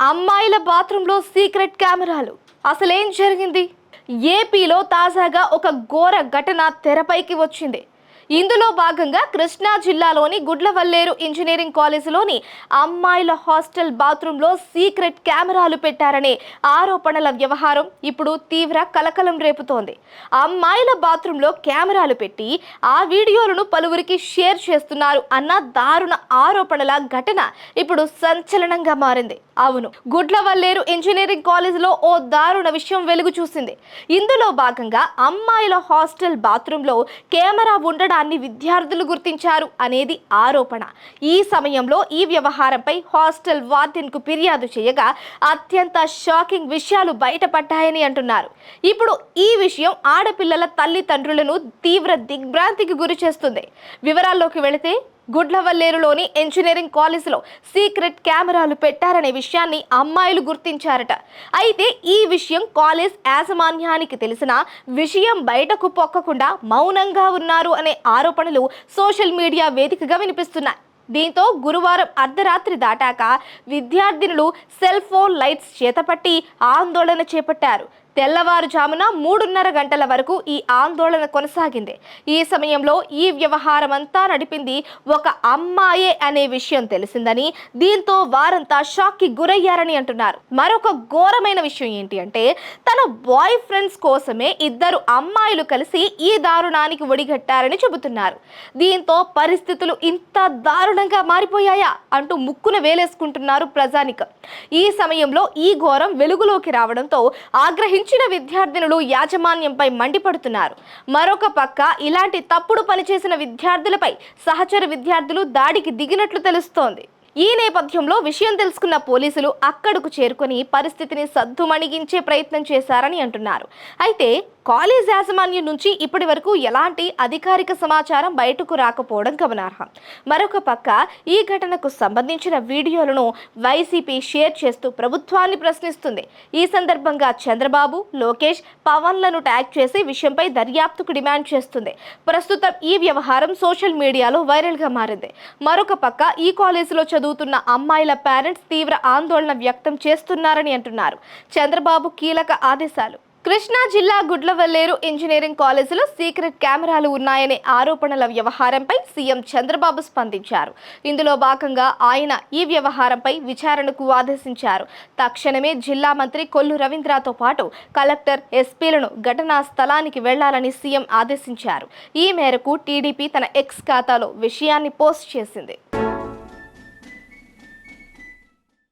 అమ్మాయిల బాత్రూంలో సీక్రెట్ కెమెరాలు. అసలేం జరిగింది? ఏపీలో తాజాగా ఒక ఘోర ఘటన తెరపైకి వచ్చింది. ఇందులో భాగంగా కృష్ణా జిల్లాలోని గుడ్లవల్లేరు ఇంజనీరింగ్ కాలేజీలోని అమ్మాయిల హాస్టల్ బాత్రూంలో సీక్రెట్ కెమెరాలు పెట్టారనే ఆరోపణల వ్యవహారం ఇప్పుడు తీవ్ర కలకలం రేపుతోంది. అమ్మాయిల బాత్రూంలో కెమెరాలు పెట్టి ఆ వీడియోలను పలువురికి షేర్ చేస్తున్నారు అన్న దారుణ ఆరోపణల ఘటన ఇప్పుడు సంచలనంగా మారింది. అవును గుడ్లవల్లేరు ఇంజనీరింగ్ కాలేజీలో ఓ దారుణ విషయం వెలుగు చూసింది. ఇందులో భాగంగా అమ్మాయిల హాస్టల్ బాత్రూంలో కెమెరా ఉండడాన్ని విద్యార్థులు గుర్తించారు అనేది ఆరోపణ. ఈ సమయంలో ఈ వ్యవహారంపై హాస్టల్ వార్డెన్కు ఫిర్యాదు చేయగా అత్యంత షాకింగ్ విషయాలు బయటపడ్డాయని అంటున్నారు. ఇప్పుడు ఈ విషయం ఆడపిల్లల తల్లిదండ్రులను తీవ్ర దిగ్భ్రాంతికి గురి చేస్తుంది వివరాల్లోకి వెళితే గుడ్లవల్లేరులోని ఇంజనీరింగ్ కాలేజీలో సీక్రెట్ కెమెరాలు పెట్టారనే విషయాన్ని అమ్మాయిలు గుర్తించారట. అయితే ఈ విషయం కాలేజ్ యాజమాన్యానికి తెలిసిన విషయం బయటకు పొక్కకుండా మౌనంగా ఉన్నారు అనే ఆరోపణలు సోషల్ మీడియా వేదికగా వినిపిస్తున్నాయి. దీంతో గురువారం అర్ధరాత్రి దాటాక విద్యార్థినులు సెల్ ఫోన్ లైట్స్ చేతపట్టి ఆందోళన చేపట్టారు. తెల్లవారుజామున మూడున్నర గంటల వరకు ఈ ఆందోళన కొనసాగింది. ఈ సమయంలో ఈ వ్యవహారం అంతా నడిపింది ఒక అమ్మాయే అనే విషయం తెలిసిందని దీంతో వారంతా షాక్కి గురయ్యారని అంటున్నారు. మరొక ఘోరమైన విషయం ఏంటి అంటే తన బాయ్ ఫ్రెండ్స్ కోసమే ఇద్దరు అమ్మాయిలు కలిసి ఈ దారుణానికి ఒడిగట్టారని చెబుతున్నారు. దీంతో పరిస్థితులు ఇంత దారుణంగా మారిపోయాయా అంటూ ముక్కున వేలేసుకుంటున్నారు ప్రజానికం. ఈ సమయంలో ఈ ఘోరం వెలుగులోకి రావడంతో మించిన విద్యార్థినులు యాజమాన్యంపై మండిపడుతున్నారు. మరొక పక్క ఇలాంటి తప్పుడు పనిచేసిన విద్యార్థులపై సహచర విద్యార్థులు దాడికి దిగినట్లు తెలుస్తోంది. ఈ నేపథ్యంలో విషయం తెలుసుకున్న పోలీసులు అక్కడకు చేరుకొని పరిస్థితిని సద్దుమణిగించే ప్రయత్నం చేశారని అంటున్నారు. అయితే కాలేజ్ యాజమాన్యం నుంచి ఇప్పటి వరకు ఎలాంటి అధికారిక సమాచారం బయటకు రాకపోవడం గమనార్హం. మరొక పక్క ఈ ఘటనకు సంబంధించిన వీడియోలను వైసీపీ షేర్ చేస్తూ ప్రభుత్వాన్ని ప్రశ్నిస్తుంది. ఈ సందర్భంగా చంద్రబాబు లోకేష్ పవన్లను ట్యాగ్ చేసి విషయంపై దర్యాప్తుకు డిమాండ్ చేస్తుంది. ప్రస్తుతం ఈ వ్యవహారం సోషల్ మీడియాలో వైరల్గా మారింది. మరొక పక్క ఈ కాలేజీలో చదువుతున్న అమ్మాయిల పేరెంట్స్ తీవ్ర ఆందోళన వ్యక్తం చేస్తున్నారని అంటున్నారు. చంద్రబాబు కీలక ఆదేశాలు. కృష్ణా జిల్లా గుడ్లవల్లేరు ఇంజనీరింగ్ కాలేజీలో సీక్రెట్ కెమెరాలు ఉన్నాయనే ఆరోపణల వ్యవహారంపై సీఎం చంద్రబాబు స్పందించారు. ఇందులో భాగంగా ఆయన ఈ వ్యవహారంపై విచారణకు ఆదేశించారు. తక్షణమే జిల్లా మంత్రి కొల్లు రవీంద్రతో పాటు కలెక్టర్ ఎస్పీలను ఘటనా స్థలానికి వెళ్ళాలని సీఎం ఆదేశించారు. ఈ మేరకు టీడీపీ తన ఎక్స్ ఖాతాలో విషయాన్ని పోస్ట్ చేసింది.